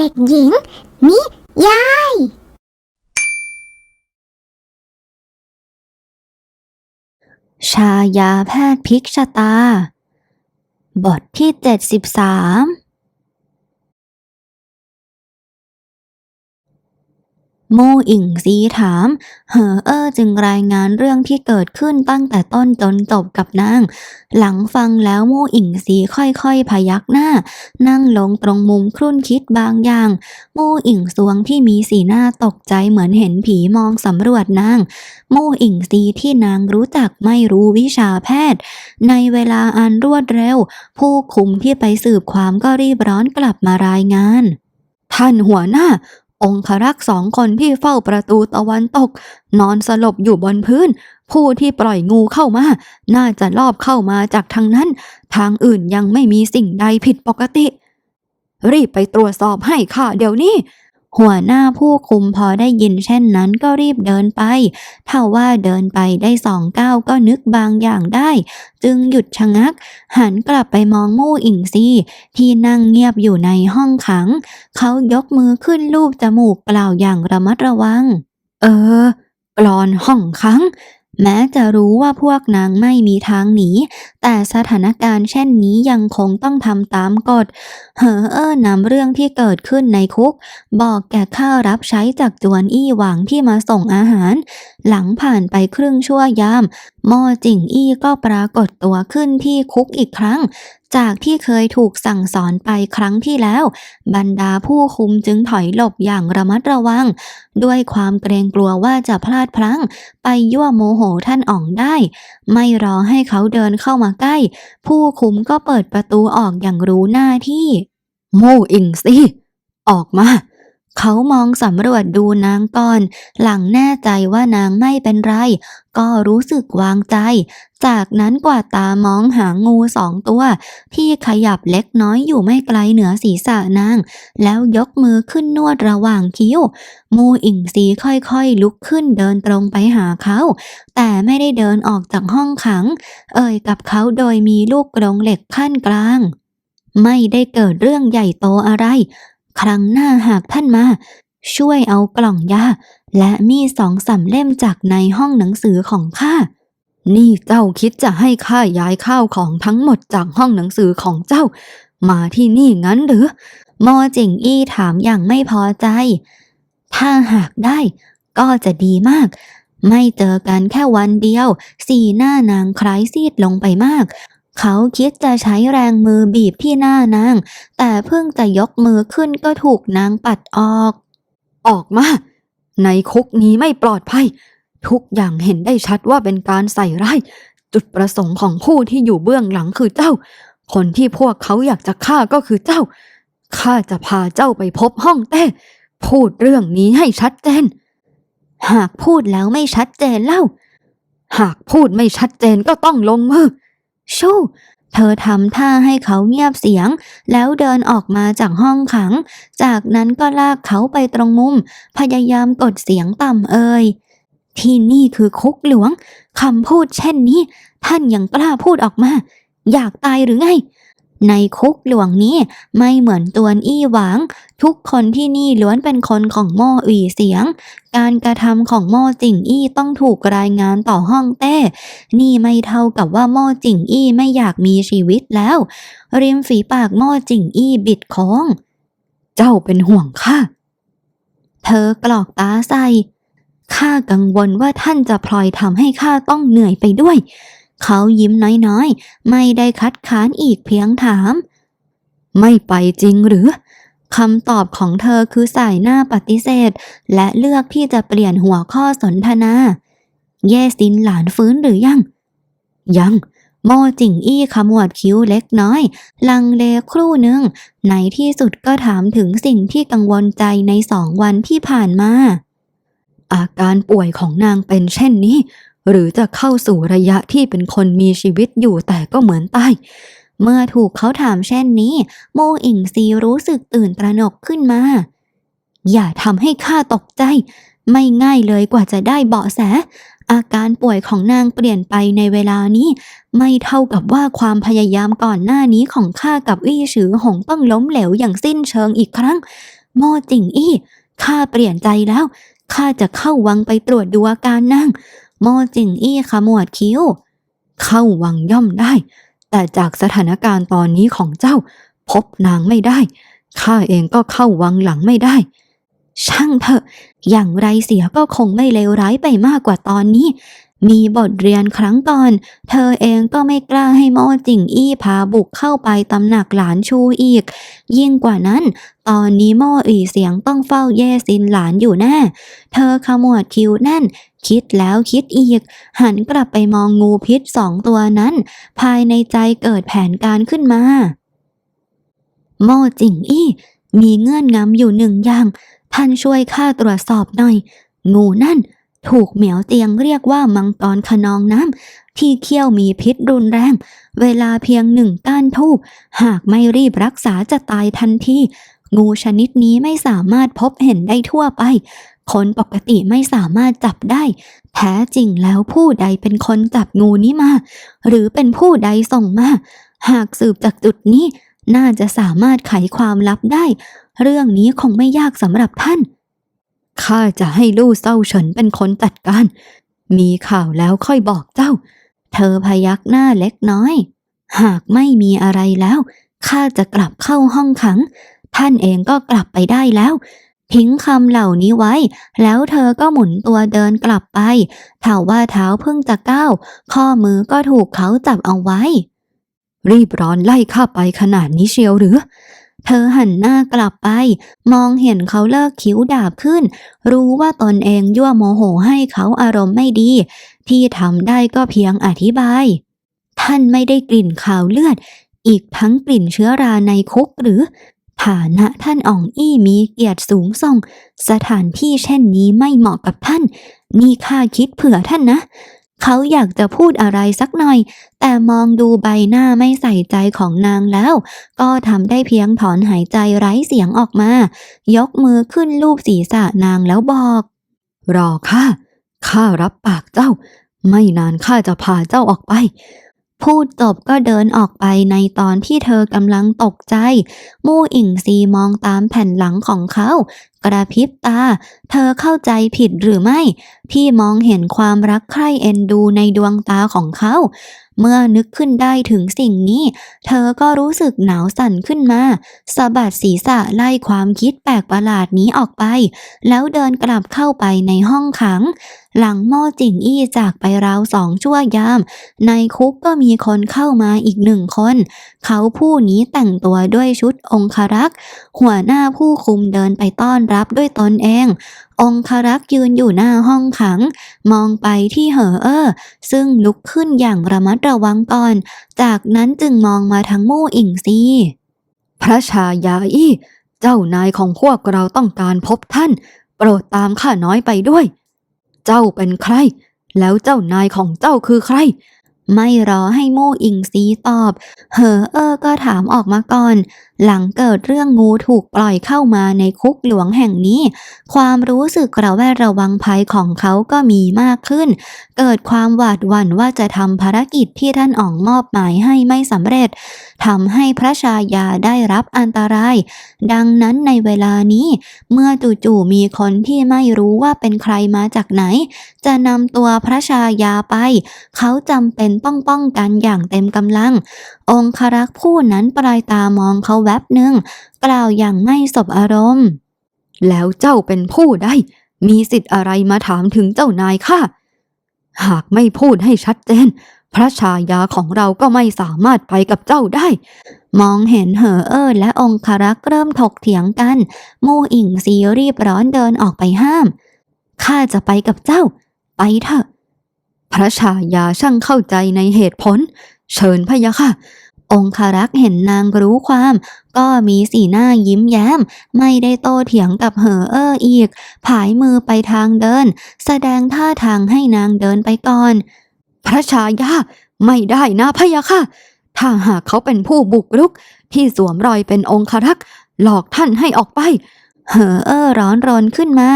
เด็กหญิง นิยาย ชายาแพทย์พิกชตา บทที่ 73 มมู่อิงซีถาม เหอเออจึงรายงานเรื่องที่เกิดขึ้นตั้งแต่ต้นจนจบกับนาง หลังฟังแล้วมู่อิงซีค่อยๆพยักหน้า นั่งลงตรงมุมครุ่นคิดบางอย่าง มู่อิงสวงที่มีสีหน้าตกใจเหมือนเห็นผีมองสำรวจนาง มู่อิงซีที่นางรู้จักไม่รู้วิชาแพทย์ ในเวลาอันรวดเร็ว ผู้คุมที่ไปสืบความก็รีบร้อนกลับมารายงาน ท่านหัวหน้า องครักษ์สองคนที่เฝ้าประตูตะวันตก นอนสลบอยู่บนพื้น ผู้ที่ปล่อยงูเข้ามา น่าจะลอบเข้ามาจากทางนั้น ทางอื่นยังไม่มีสิ่งใดผิดปกติ รีบไปตรวจสอบให้ค่ะเดี๋ยวนี้ หัวหน้าผู้คุมพอได้ยินเช่นนั้นก็รีบเดินไปเท่าว่าเดินไปได้สองก้าวก็นึกบางอย่างได้ จึงหยุดชะงัก หันกลับไปมองมู่อิงซีที่นั่งเงียบอยู่ในห้องขัง เขายกมือขึ้นลูบจมูกกล่าวอย่างระมัดระวัง เออกรอนห้องขัง แม้จะรู้ว่าพวกนางไม่มีทางหนี แต่สถานการณ์เช่นนี้ยังคงต้องทำตามกฎ เหอเออนำเรื่องที่เกิดขึ้นในคุก บอกแก่ข้ารับใช้จากจวนอี้หวังที่มาส่งอาหาร หลังผ่านไปครึ่งชั่วยามมอจิงอี้ก็ปรากฏตัวขึ้นที่คุกอีกครั้ง จากที่เคยถูกสั่งสอนไปครั้งที่แล้ว บรรดาผู้คุมจึงถอยหลบอย่างระมัดระวัง ด้วยความเกรงกลัวว่าจะพลาดพลั้ง ไปยั่วโมโหท่านอ๋องได้ ไม่รอให้เขาเดินเข้ามาใกล้ ผู้คุมก็เปิดประตูออกอย่างรู้หน้าที่ โม่อิงสิออกมา เขามองสำรวจดูนางก่อน หลังแน่ใจว่านางไม่เป็นไร ก็รู้สึกวางใจ จากนั้นกว่าดตามองหางูสองตัว ที่ขยับเล็กน้อยอยู่ไม่ไกลเหนือศีรษะนาง แล้วยกมือขึ้นนวดระหว่างคิ้ว มูอิงซีค่อยๆ ลุกขึ้นเดินตรงไปหาเขา แต่ไม่ได้เดินออกจากห้องขัง เอ่ยกับเขาโดยมีลูกกรงเหล็กขั้นกลาง ไม่ได้เกิดเรื่องใหญ่โตอะไร ครั้งหน้าหากท่านมา ช่วยเอากล่องยาและมีดสองสามเล่มจากในห้องหนังสือของข้า นี่เจ้าคิดจะให้ข้าย้ายข้าวของทั้งหมดจากห้องหนังสือของเจ้า มาที่นี่งั้นหรือมอจิงอี้ถามอย่างไม่พอใจ ถ้าหากได้ ก็จะดีมาก ไม่เจอกันแค่วันเดียว สีหน้านางคล้ายซีดลงไปมาก เขาคิดจะใช้แรงมือบีบที่หน้านาง แต่เพิ่งจะยกมือขึ้นก็ถูกนางปัดออก ออกมา ในคุกนี้ไม่ปลอดภัย ทุกอย่างเห็นได้ชัดว่าเป็นการใส่ร้าย จุดประสงค์ของผู้ที่อยู่เบื้องหลังคือเจ้า คนที่พวกเขาอยากจะฆ่าก็คือเจ้า ข้าจะพาเจ้าไปพบห้องเต้พูดเรื่องนี้ให้ชัดเจน หากพูดแล้วไม่ชัดเจนเล่า หากพูดไม่ชัดเจนก็ต้องลงมือ ชู่เธอทำท่าให้เขาเงียบเสียง แล้วเดินออกมาจากห้องขัง จากนั้นก็ลากเขาไปตรงมุม พยายามกดเสียงต่ำเอ่ยที่นี่คือคุกหลวงคำพูดเช่นนี้ ท่านยังกล้าพูดออกมา อยากตายหรือไง ในคุกหลวงนี้ไม่เหมือนตวนอี้หวาง ทุกคนที่นี่ล้วนเป็นคนของโม่อีเสียง การกระทำของโม่จิงอี้ต้องถูกรายงานต่อห้องเต้ นี่ไม่เท่ากับว่าโม่จิงอี้ไม่อยากมีชีวิตแล้ว ริมฝีปากโม่จิงอี้บิดโค้ง เจ้าเป็นห่วงข้าเธอกรอกตาใส่ข้ากังวลว่าท่านจะพลอยทำให้ข้าต้องเหนื่อยไปด้วย เขายิ้มน้อยๆ ไม่ได้คัดค้านอีกเพียงถาม ไม่ไปจริงหรือคำตอบของเธอคือสายหน้าปฏิเสธ และเลือกที่จะเปลี่ยนหัวข้อสนทนา เย่ซินหลานฟื้นหรือยัง ยัง โมจิงอี้ขมวดคิ้วเล็กน้อย ลังเลครู่หนึ่งในที่สุดก็ถามถึงสิ่งที่กังวลใจในสองวันที่ผ่านมา อาการป่วยของนางเป็นเช่นนี้ หรือจะเข้าสู่ระยะที่เป็นคนมีชีวิตอยู่แต่ก็เหมือนตายเมื่อถูกเขาถามเช่นนี้ โมอิงซีรู้สึกตื่นตระหนกขึ้นมา อย่าทำให้ข้าตกใจ ไม่ง่ายเลยกว่าจะได้เบาะแส อาการป่วยของนางเปลี่ยนไปในเวลานี้ ไม่เท่ากับว่าความพยายามก่อนหน้านี้ของข้ากับวี่ฉือหงต้องล้มเหลวอย่างสิ้นเชิงอีกครั้ง โมจิงอี้ข้าเปลี่ยนใจแล้วข้าจะเข้าวังไปตรวจดูอาการนาง โมจิงอี้ขมวดคิ้ว เข้าวังย่อมได้ แต่จากสถานการณ์ตอนนี้ของเจ้า พบนางไม่ได้ข้าเองก็เข้าวังหลังไม่ได้ ช่างเถอะ อย่างไรเสียก็คงไม่เลวร้ายไปมากกว่าตอนนี้ มีบทเรียนครั้งก่อน เธอเองก็ไม่กล้าให้โมจิงอี้พาบุกเข้าไปตำหนักหลานชูอีก ยิ่งกว่านั้น ตอนนี้โมอีเสียงต้องเฝ้าเย่ซินหลานอยู่แน่ เธอขมวดคิ้วแน่น คิดแล้วคิดอีก หันกลับไปมองงูพิษสองตัวนั้น ภายในใจเกิดแผนการขึ้นมา โมจิงอี้ มีเงื่อนงำอยู่หนึ่งอย่าง ท่านช่วยข้าตรวจสอบหน่อย งูนั่น ถูกเหมียวเตียงเรียกว่ามังกรขนองน้ำที่เขี้ยวมีพิษรุนแรง เวลาเพียงหนึ่งก้านทูบหากไม่รีบรักษาจะตายทันทีงูชนิดนี้ไม่สามารถพบเห็นได้ทั่วไป คนปกติไม่สามารถจับได้ แท้จริงแล้วผู้ใดเป็นคนจับงูนี้มา หรือเป็นผู้ใดส่งมา หากสืบจากจุดนี้ น่าจะสามารถไขความลับได้ เรื่องนี้คงไม่ยากสำหรับท่าน ข้าจะให้ลู่เศร้าเฉินเป็นคนจัดการ มีข่าวแล้วค่อยบอกเจ้า เธอพยักหน้าเล็กน้อย หากไม่มีอะไรแล้วข้าจะกลับเข้าห้องขัง ท่านเองก็กลับไปได้แล้ว ทิ้งคำเหล่านี้ไว้ แล้วเธอก็หมุนตัวเดินกลับไปถาว่าเท้าเพิ่งจะก้าว ข้อมือก็ถูกเขาจับเอาไว้ รีบร้อนไล่ข้าไปขนาดนี้เชียวหรือ เธอหันหน้ากลับไป มองเห็นเขาเลิกคิ้วดาบขึ้น รู้ว่าตนเองยั่วโมโหให้เขาอารมณ์ไม่ดี ที่ทำได้ก็เพียงอธิบาย ท่านไม่ได้กลิ่นข่าวเลือด อีกทั้งกลิ่นเชื้อราในคุกหรือ ฐานะท่านอ่องอี้มีเกียรติสูงส่ง สถานที่เช่นนี้ไม่เหมาะกับท่าน นี่ข้าคิดเผื่อท่านนะ เขาอยากจะพูดอะไรสักหน่อย แต่มองดูใบหน้าไม่ใส่ใจของนางแล้ว ก็ทำได้เพียงถอนหายใจไร้เสียงออกมา ยกมือขึ้นลูบศีรษะนางแล้วบอก รอข้าข้ารับปากเจ้า ไม่นานข้าจะพาเจ้าออกไป พูดจบก็เดินออกไปในตอนที่เธอกำลังตกใจ มู่อิงซีมองตามแผ่นหลังของเขา กระพริบตา เธอเข้าใจผิดหรือไม่ ที่มองเห็นความรักใคร่เอ็นดูในดวงตาของเขา เมื่อนึกขึ้นได้ถึงสิ่งนี้ เธอก็รู้สึกหนาวสั่นขึ้นมาสะบัดศีรษะไล่ความคิดแปลกประหลาดนี้ออกไป แล้วเดินกลับเข้าไปในห้องขัง หลังโม่จิงอี้จากไปราวสองชั่วยาม ในคุกก็มีคนเข้ามาอีกหนึ่งคน เขาผู้นี้แต่งตัวด้วยชุดองครักษ์ หัวหน้าผู้คุมเดินไปต้อนรับด้วยตนเอง องครักษ์ยืนอยู่หน้าห้องขัง มองไปที่เหอเออซึ่งลุกขึ้นอย่างระมัดระวังก่อน จากนั้นจึงมองมาทั้งมู่อิงซีพระชายาอี้ เจ้านายของพวกเราต้องการพบท่าน โปรดตามข้าน้อยไปด้วย เจ้าเป็นใคร แล้วเจ้านายของเจ้าคือใคร ไม่รอให้มู่อิงซีตอบ เหอเออก็ถามออกมาก่อน หลังเกิดเรื่องงูถูกปล่อยเข้ามาในคุกหลวงแห่งนี้ ความรู้สึกระแวดระวังภัยของเขาก็มีมากขึ้น เกิดความหวาดหวั่นว่าจะทำภารกิจที่ท่านอ่องมอบหมายให้ไม่สำเร็จ ทำให้พระชายาได้รับอันตราย ดังนั้นในเวลานี้ เมื่อจู่ๆมีคนที่ไม่รู้ว่าเป็นใครมาจากไหน จะนำตัวพระชายาไป เขาจำเป็นต้องป้องกันอย่างเต็มกำลัง องครักษ์ผู้นั้นปลายตามองเขาแวบหนึ่ง กล่าวอย่างไม่สบอารมณ์ แล้วเจ้าเป็นผู้ได้ มีสิทธิ์อะไรมาถามถึงเจ้านายข้าหากไม่พูดให้ชัดเจน พระชายาของเราก็ไม่สามารถไปกับเจ้าได้ มองเห็นเหอเออและองคารักษ์เริ่มถกเถียงกัน มูอิงซีรีบร้อนเดินออกไปห้ามข้าจะไปกับเจ้า ไปเถอะ พระชายาช่างเข้าใจในเหตุผล เชิญพะยะค่ะ องคารักษ์เห็นนางรู้ความ ก็มีสีหน้ายิ้มแย้ม ไม่ได้โตเถียงกับเหอเอออีก ผายมือไปทางเดิน แสดงท่าทางให้นางเดินไปก่อน พระชายาไม่ได้นะพะยะค่ะ ถ้าหากเขาเป็นผู้บุกรุก ที่สวมรอยเป็นองครักษ์หลอกท่านให้ออกไป เหอเออร้อนรนขึ้นมา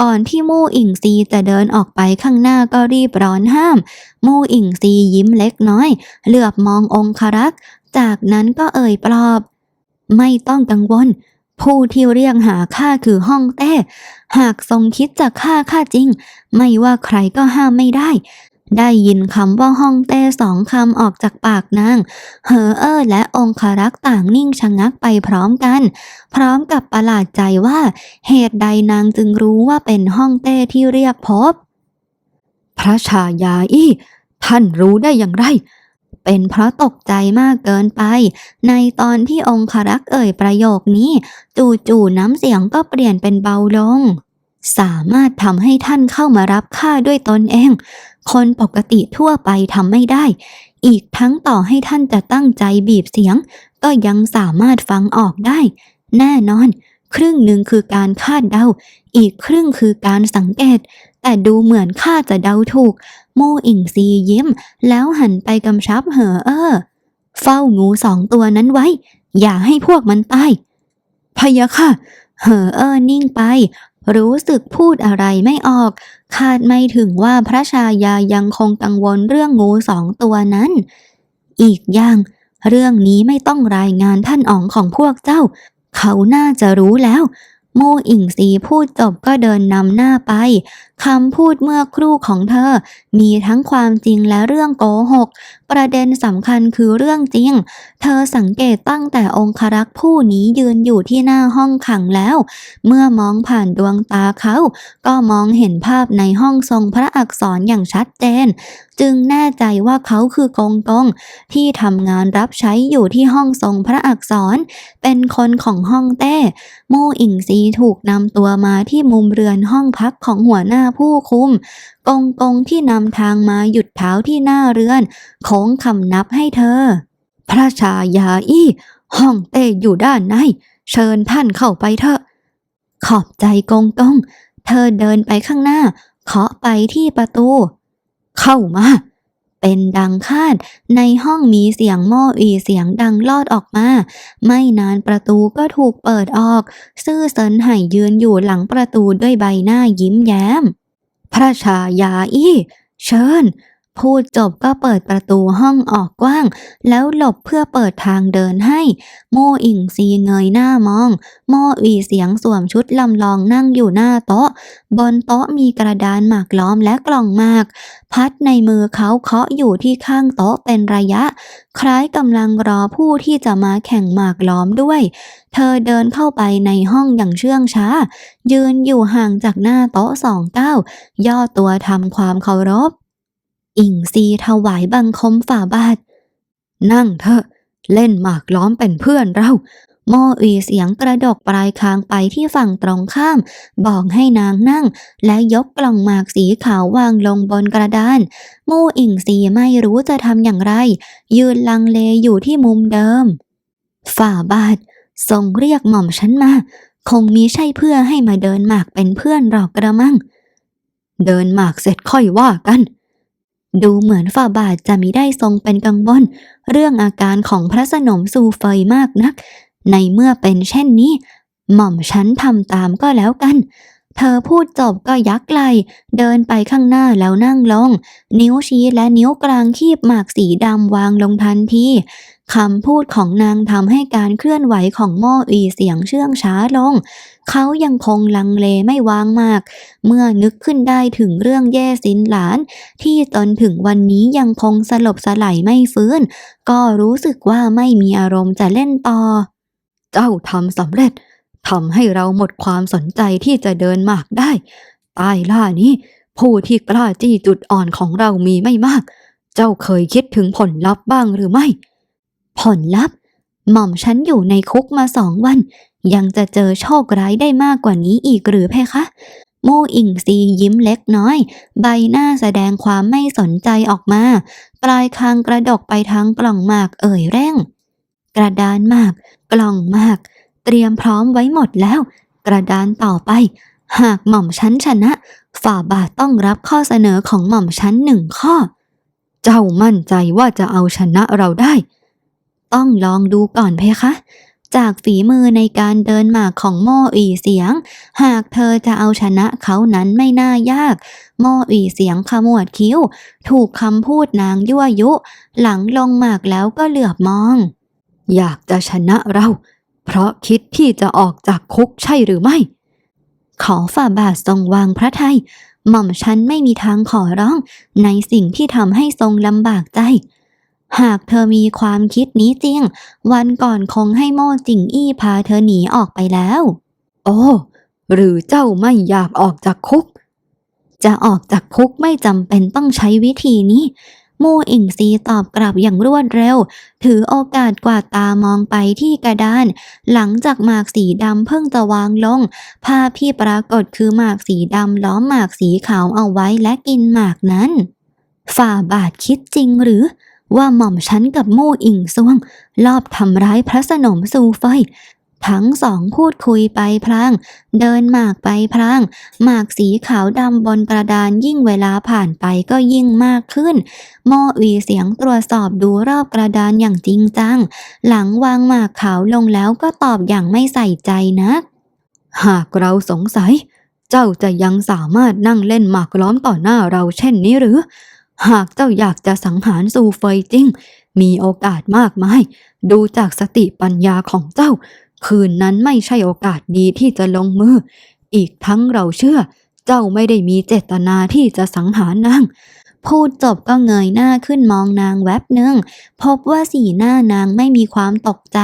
ก่อนที่มู่อิงซีจะเดินออกไปข้างหน้าก็รีบร้อนห้าม มู่อิงซียิ้มเล็กน้อย เหลือบมององครักษ์จากนั้นก็เอ่ยปลอบ ไม่ต้องกังวลผู้ที่เรียกหาข้าคือฮ่องเต้ หากทรงคิดจะฆ่าข้าจริง ไม่ว่าใครก็ห้ามไม่ได้ ได้ยินคำว่าฮ่องเต้สองคำออกจากปากนางเหอเออและองคารักษ์ต่างนิ่งชะงักไปพร้อมกัน พร้อมกับประหลาดใจว่า เหตุใดนางจึงรู้ว่าเป็นฮ่องเต้ที่เรียกพบ พระชายาอี้ท่านรู้ได้อย่างไร เป็นเพราะตกใจมากเกินไป ในตอนที่องคารักษ์เอ่ยประโยคนี้ จู่ๆน้ำเสียงก็เปลี่ยนเป็นเบาลง สามารถทำให้ท่านเข้ามารับข้าด้วยตนเอง คนปกติทั่วไปทำไม่ได้ อีกทั้งต่อให้ท่านจะตั้งใจบีบเสียง ก็ยังสามารถฟังออกได้ แน่นอน ครึ่งหนึ่งคือการคาดเดา อีกครึ่งคือการสังเกต แต่ดูเหมือนข้าจะเดาถูก โมอิงซียิ้ม แล้วหันไปกำชับเหอเออ เฝ้างูสองตัวนั้นไว้ อย่าให้พวกมันตายพะยะค่ะเหอเออนิ่งไป รู้สึกพูดอะไรไม่ออก คาดไม่ถึงว่าพระชายายังคงกังวลเรื่องงูสองตัวนั้น อีกอย่าง เรื่องนี้ไม่ต้องรายงานท่านอ๋องของพวกเจ้า เขาน่าจะรู้แล้ว โมอิงซีพูดจบก็เดินนำหน้าไป คำพูดเมื่อครู่ของเธอ มีทั้งความจริงและเรื่องโกหก ประเด็นสำคัญคือเรื่องจริง เธอสังเกตตั้งแต่องครักษ์ผู้นี้ยืนอยู่ที่หน้าห้องขังแล้ว เมื่อมองผ่านดวงตาเขา ก็มองเห็นภาพในห้องทรงพระอักษรอย่างชัดเจน จึงแน่ใจว่าเขาคือกงกง ที่ทำงานรับใช้อยู่ที่ห้องทรงพระอักษร เป็นคนของห้องเต้โมอิงซีถูกนำตัวมาที่มุมเรือนห้องพักของหัวหน้าผู้คุม กงกงที่นำทางมาหยุดเท้าที่หน้าเรือนโค้งคำนับให้เธอ พระชายาอี้ห้องเต้อยู่ด้านใน เชิญท่านเข้าไปเถอะ ขอบใจกงกง เธอเดินไปข้างหน้า เคาะไปที่ประตู เข้ามาเป็นดังคาด ในห้องมีเสียงหม้ออีเสียงดังลอดออกมา ไม่นานประตูก็ถูกเปิดออก ซื่อเซินไห่ยืนอยู่หลังประตูด้วยใบหน้ายิ้มแย้ม พระชายาอี้ เชิญ พูดจบก็เปิดประตูห้องออกกว้าง แล้วหลบเพื่อเปิดทางเดินให้ โมอิงซีเงยหน้ามอง โมอีเสียงสวมชุดลำลองนั่งอยู่หน้าโต๊ะ บนโต๊ะมีกระดานหมากล้อมและกล่องหมาก พัดในมือเขาเคาะอยู่ที่ข้างโต๊ะเป็นระยะ คล้ายกำลังรอผู้ที่จะมาแข่งหมากล้อมด้วย เธอเดินเข้าไปในห้องอย่างเชื่องช้า ยืนอยู่ห่างจากหน้าโต๊ะสองเก้าย่อตัวทำความเคารพ อิงซีถวายบังคมฝ่าบาท นั่งเถอะ เล่นหมากล้อมเป็นเพื่อนเราโมอีเสียงกระดกปลายคางไปที่ฝั่งตรงข้าม บอกให้นางนั่ง และยกกล่องหมากสีขาววางลงบนกระดาน โมอิงซีไม่รู้จะทำอย่างไร ยืนลังเลอยู่ที่มุมเดิม ฝ่าบาททรงเรียกหม่อมฉันมา คงมีใช่เพื่อให้มาเดินหมากเป็นเพื่อนหรอกกระมัง เดินหมากเสร็จค่อยว่ากัน ดูเหมือนฝ่าบาทจะมิได้ทรงเป็นกังวลเรื่องอาการของพระสนมซูเฟยมากนัก ในเมื่อเป็นเช่นนี้ หม่อมฉันทำตามก็แล้วกัน เธอพูดจบก็ยักไหลเดินไปข้างหน้าแล้วนั่งลง นิ้วชี้และนิ้วกลางคีบหมากสีดำวางลงทันที คำพูดของนางทำให้การเคลื่อนไหวของหม้ออีเสียงเชื่องช้าลง เขายังคงลังเลไม่วางมาก เมื่อนึกขึ้นได้ถึงเรื่องแย่สินหลาน ที่จนถึงวันนี้ยังคงสลบสลายไม่ฟื้น ก็รู้สึกว่าไม่มีอารมณ์จะเล่นต่อ เจ้าทำสำเร็จทำให้เราหมดความสนใจที่จะเดินหมากได้ใต้ล่านี้ ผู้ที่กล้าจี้จุดอ่อนของเรามีไม่มาก เจ้าเคยคิดถึงผลลัพธ์บ้างหรือไม่ ผลลัพธ์ หม่อมฉันอยู่ในคุกมาสองวัน ยังจะเจอโชคร้ายได้มากกว่านี้อีกหรือเพคะโมอิงซียิ้มเล็กน้อย ใบหน้าแสดงความไม่สนใจออกมา ปลายคางกระดกไปทางกล่องหมากเอ่ยแร่ง กระดานหมาก กล่องหมาก เตรียมพร้อมไว้หมดแล้ว กระดานต่อไป หากหม่อมฉันชนะ ฝ่าบาทต้องรับข้อเสนอของหม่อมฉันหนึ่งข้อ เจ้ามั่นใจว่าจะเอาชนะเราได้ ต้องลองดูก่อนเพคะจากฝีมือในการเดินหมากของโม่อีเสียง หากเธอจะเอาชนะเขานั้นไม่น่ายาก โม่อีเสียงขมวดคิ้ว ถูกคำพูดนางยั่วยุ หลังลงหมากแล้วก็เหลือบมอง อยากจะชนะเรา เพราะคิดที่จะออกจากคุกใช่หรือไม่ ขอฝ่าบาททรงวางพระทัยหม่อมฉันไม่มีทางขอร้อง ในสิ่งที่ทำให้ทรงลำบากใจ หากเธอมีความคิดนี้จริง วันก่อนคงให้โม่จิงอี้พาเธอหนีออกไปแล้ว โอ้หรือเจ้าไม่อยากออกจากคุก จะออกจากคุกไม่จำเป็นต้องใช้วิธีนี้มู่อิงซีตอบกลับอย่างรวดเร็ว ถือโอกาสกวาดตามองไปที่กระดาน หลังจากหมากสีดำเพิ่งจะวางลง ภาพที่ปรากฏคือหมากสีดำล้อมหมากสีขาวเอาไว้และกินหมากนั้น ฝ่าบาทคิดจริงหรือ ว่าหม่อมฉันกับมู่อิงซวง ลอบทำร้ายพระสนมซูเฟยทั้งสองพูดคุยไปพลาง เดินหมากไปพลาง หมากสีขาวดำบนกระดานยิ่งเวลาผ่านไปก็ยิ่งมากขึ้นโมอุยเสียงตรวจสอบดูรอบกระดานอย่างจริงจัง หลังวางหมากขาวลงแล้วก็ตอบอย่างไม่ใส่ใจนัก หากเราสงสัย เจ้าจะยังสามารถนั่งเล่นหมากล้อมต่อหน้าเราเช่นนี้หรือ หากเจ้าอยากจะสังหารซูเฟยจริงมีโอกาสมากมาย ดูจากสติปัญญาของเจ้า คืนนั้นไม่ใช่โอกาสดีที่จะลงมือ อีกทั้งเราเชื่อ เจ้าไม่ได้มีเจตนาที่จะสังหารนางพูดจบก็เงยหน้าขึ้นมองนางแวบหนึ่ง พบว่าสีหน้านางไม่มีความตกใจ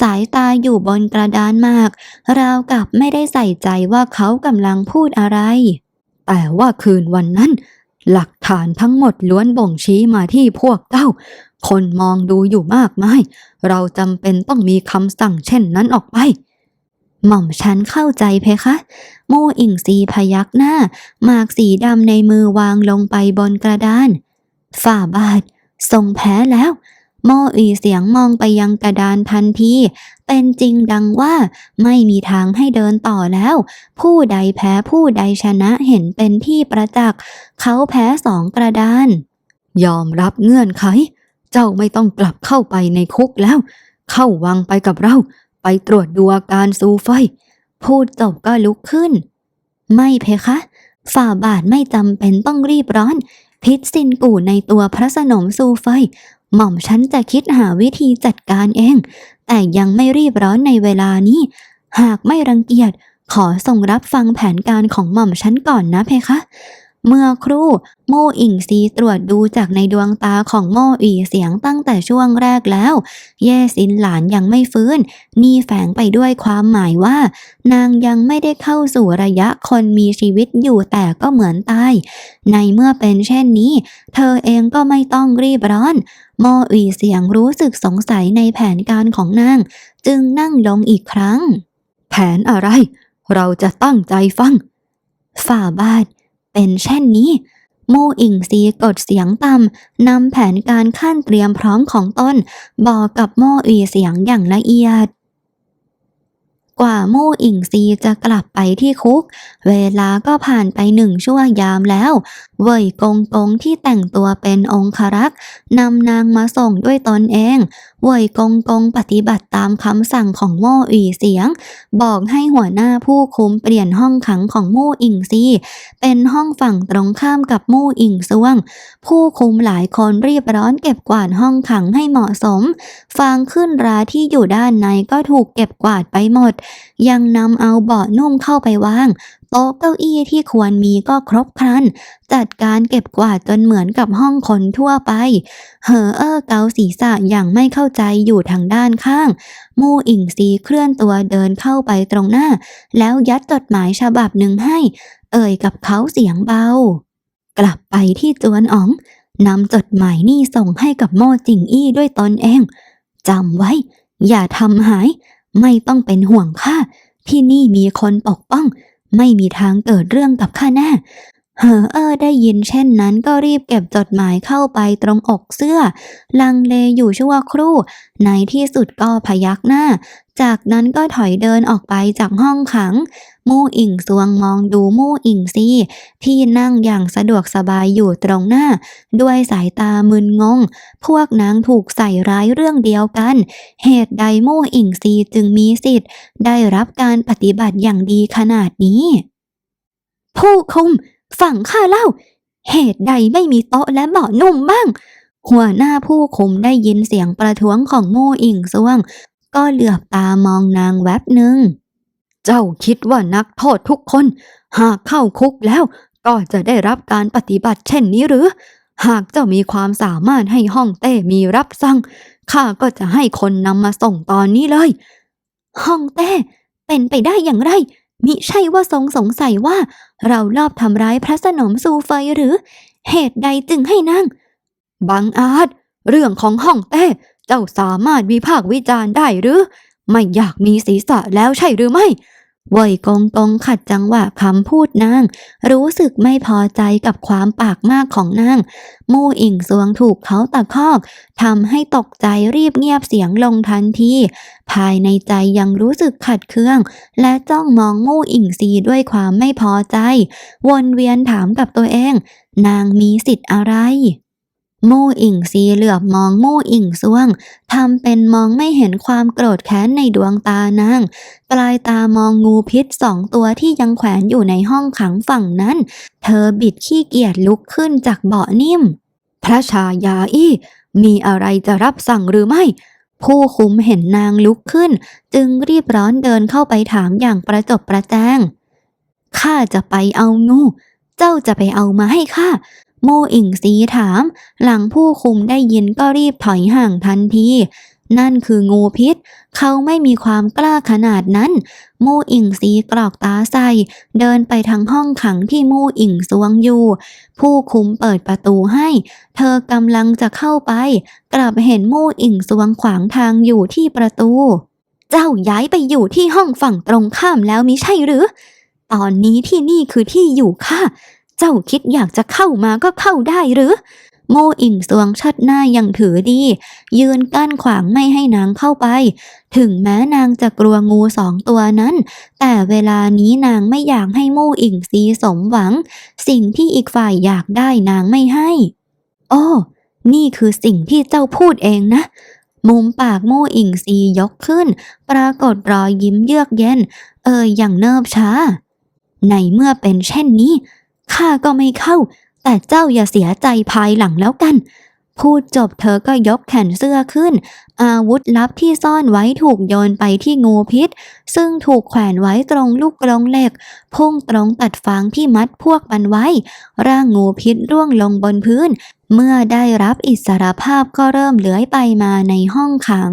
สายตาอยู่บนกระดานมาก ราวกับไม่ได้ใส่ใจว่าเขากำลังพูดอะไร แต่ว่าคืนวันนั้น หลักฐานทั้งหมดล้วนบ่งชี้มาที่พวกเจ้า คนมองดูอยู่มากมาย เราจำเป็นต้องมีคำสั่งเช่นนั้นออกไป หม่อมฉันเข้าใจเพคะ โมอิงซีพยักหน้า หมากสีดำในมือวางลงไปบนกระดาน ฝ่าบาท ทรงแพ้แล้ว โม่อีเสียงมองไปยังกระดานทันที เป็นจริงดังว่าไม่มีทางให้เดินต่อแล้ว ผู้ใดแพ้ผู้ใดชนะเห็นเป็นที่ประจักษ์ เขาแพ้สองกระดาน ยอมรับเงื่อนไข เจ้าไม่ต้องกลับเข้าไปในคุกแล้ว เข้าวังไปกับเรา ไปตรวจดูอาการซูไฟ พูดจบก็ลุกขึ้น ไม่เพคะฝ่าบาทไม่จำเป็นต้องรีบร้อน พิษสินกู่ในตัวพระสนมซูไฟ หม่อมฉันจะคิดหาวิธีจัดการเอง แต่ยังไม่รีบร้อนในเวลานี้ หากไม่รังเกียจขอส่งรับฟังแผนการของหม่อมฉันก่อนนะเพคะ เมื่อครู่โม่อิงซีตรวจดูจากในดวงตาของโม่อีเสียงตั้งแต่ช่วงแรกแล้วแย่สินหลานยังไม่ฟื้น นี่แฝงไปด้วยความหมายว่า นางยังไม่ได้เข้าสู่ระยะคนมีชีวิตอยู่แต่ก็เหมือนตาย ในเมื่อเป็นเช่นนี้ เธอเองก็ไม่ต้องรีบร้อน มอีเสียงรู้สึกสงสัยในแผนการของนาง จึงนั่งลงอีกครั้ง แผนอะไร เราจะตั้งใจฟัง ฝ่าบาท เป็นเช่นนี้โมอิงซีกดเสียงต่ำนำแผนการขั้นเตรียมพร้อมของตนบอกกับโมอีเสียงอย่างละเอียด กว่ามู่อิงซีจะกลับไปที่คุก เวลาก็ผ่านไปหนึ่งชั่วยามแล้ว เว่ยกงกงที่แต่งตัวเป็นองครักษ์นำนางมาส่งด้วยตนเอง วยกงกงปฏิบัติตามคำสั่งของโม่อีเสียง บอกให้หัวหน้าผู้คุมเปลี่ยนห้องขังของโม่อิงซีเป็นห้องฝั่งตรงข้ามกับโม่อิงซวง ผู้คุมหลายคนรีบร้อนเก็บกวาดห้องขังให้เหมาะสม ฟางขึ้นราที่อยู่ด้านในก็ถูกเก็บกวาดไปหมด ยังนำเอาเบาะนุ่มเข้าไปวางโต๊ะเก้าอี้ที่ควรมีก็ครบครัน จัดการเก็บกวาดจนเหมือนกับห้องคนทั่วไป เหอเออเกาศีรษะอย่างไม่เข้าใจอยู่ทางด้านข้าง มู่อิงซีเคลื่อนตัวเดินเข้าไปตรงหน้า แล้วยัดจดหมายฉบับหนึ่งให้ เอ่ยกับเขาเสียงเบา กลับไปที่จวนอ๋องนำจดหมายนี่ส่งให้กับโม่จิงอี้ด้วยตนเองจำไว้ อย่าทำหาย ไม่ต้องเป็นห่วงข้าที่นี่มีคนปกป้อง ไม่มีทางเกิดเรื่องกับข้าแน่ เฮอเออได้ยินเช่นนั้นก็รีบเก็บจดหมายเข้าไปตรงอกเสื้อ ลังเลอยู่ชั่วครู่ ในที่สุดก็พยักหน้า จากนั้นก็ถอยเดินออกไปจากห้องขัง มู่อิงซวงมองดูมู่อิงซีที่นั่งอย่างสะดวกสบายอยู่ตรงหน้า ด้วยสายตามึนงง พวกนางถูกใส่ร้ายเรื่องเดียวกัน เหตุใดมู่อิงซีจึงมีสิทธิ์ ได้รับการปฏิบัติอย่างดีขนาดนี้ ผู้คุม ฝั่งข้าเล่า เหตุใดไม่มีโต๊ะและเบาะนุ่มบ้าง หัวหน้าผู้คุมได้ยินเสียงประท้วงของโม่อิงซวง ก็เหลือบตามองนางแวบหนึ่ง เจ้าคิดว่านักโทษทุกคน หากเข้าคุกแล้วก็จะได้รับการปฏิบัติเช่นนี้หรือ หากเจ้ามีความสามารถให้ห้องเต้มีรับสั่งข้าก็จะให้คนนำมาส่งตอนนี้เลย ห้องเต้เป็นไปได้อย่างไร มิใช่ว่าทรงสงสัยว่า เราลอบทำร้ายพระสนมซูไฟหรือ เหตุใดจึงให้นั่ง บังอาจ เรื่องของห้องเต้ เจ้าสามารถวิพากษ์วิจารณ์ได้หรือ ไม่อยากมีศีรษะแล้วใช่หรือไม่ ว่ยกงตงขัดจังหวะคำพูดนาง รู้สึกไม่พอใจกับความปากมากของนาง มู่อิงสวงถูกเขาตะคอกทำให้ตกใจรีบเงียบเสียงลงทันที ภายในใจยังรู้สึกขัดเคือง และจ้องมองมู่อิงซีด้วยความไม่พอใจ วนเวียนถามกับตัวเอง นางมีสิทธิ์อะไร มู่อิงซีเหลือบมองมู่อิงซวงทำเป็นมองไม่เห็นความโกรธแค้นในดวงตานางปลายตามองงูพิษสองตัวที่ยังแขวนอยู่ในห้องขังฝั่งนั้น เธอบิดขี้เกียจลุกขึ้นจากเบาะนิ่ม พระชายาอี้มีอะไรจะรับสั่งหรือไม่ ผู้คุมเห็นนางลุกขึ้น จึงรีบร้อนเดินเข้าไปถามอย่างประจบประแจงข้าจะไปเอางู เจ้าจะไปเอามาให้ข้า โมอิงซีถาม หลังผู้คุมได้ยินก็รีบถอยห่างทันที นั่นคืองูพิษ เขาไม่มีความกล้าขนาดนั้น โมอิงซีกรอกตาใส่ เดินไปทางห้องขังที่โมอิงสวงอยู่ ผู้คุมเปิดประตูให้ เธอกำลังจะเข้าไป กลับเห็นโมอิงสวงขวางทางอยู่ที่ประตู เจ้าย้ายไปอยู่ที่ห้องฝั่งตรงข้ามแล้วมิใช่หรือ ตอนนี้ที่นี่คือที่อยู่ค่ะ เจ้าคิดอยากจะเข้ามาก็เข้าได้หรือ โมอิงสวงชัดหน้ายังถือดี ยืนกั้นขวางไม่ให้นางเข้าไป ถึงแม้นางจะกลัวงูสองตัวนั้น แต่เวลานี้นางไม่อยากให้โมอิงซีสมหวัง สิ่งที่อีกฝ่ายอยากได้นางไม่ให้โอ้นี่คือสิ่งที่เจ้าพูดเองนะมุมปากโมอิงซียกขึ้น ปรากฏรอยยิ้มเยือกเย็น เอ่ยอย่างเนิบช้า ในเมื่อเป็นเช่นนี้ ข้าก็ไม่เข้า แต่เจ้าอย่าเสียใจภายหลังแล้วกัน พูดจบเธอก็ยกแขนเสื้อขึ้น อาวุธลับที่ซ่อนไว้ถูกโยนไปที่งูพิษ ซึ่งถูกแขวนไว้ตรงลูกกรงเหล็ก พุ่งตรงตัดฟางที่มัดพวกมันไว้ ร่างงูพิษร่วงลงบนพื้น เมื่อได้รับอิสรภาพก็เริ่มเลื้อยไปมาในห้องขัง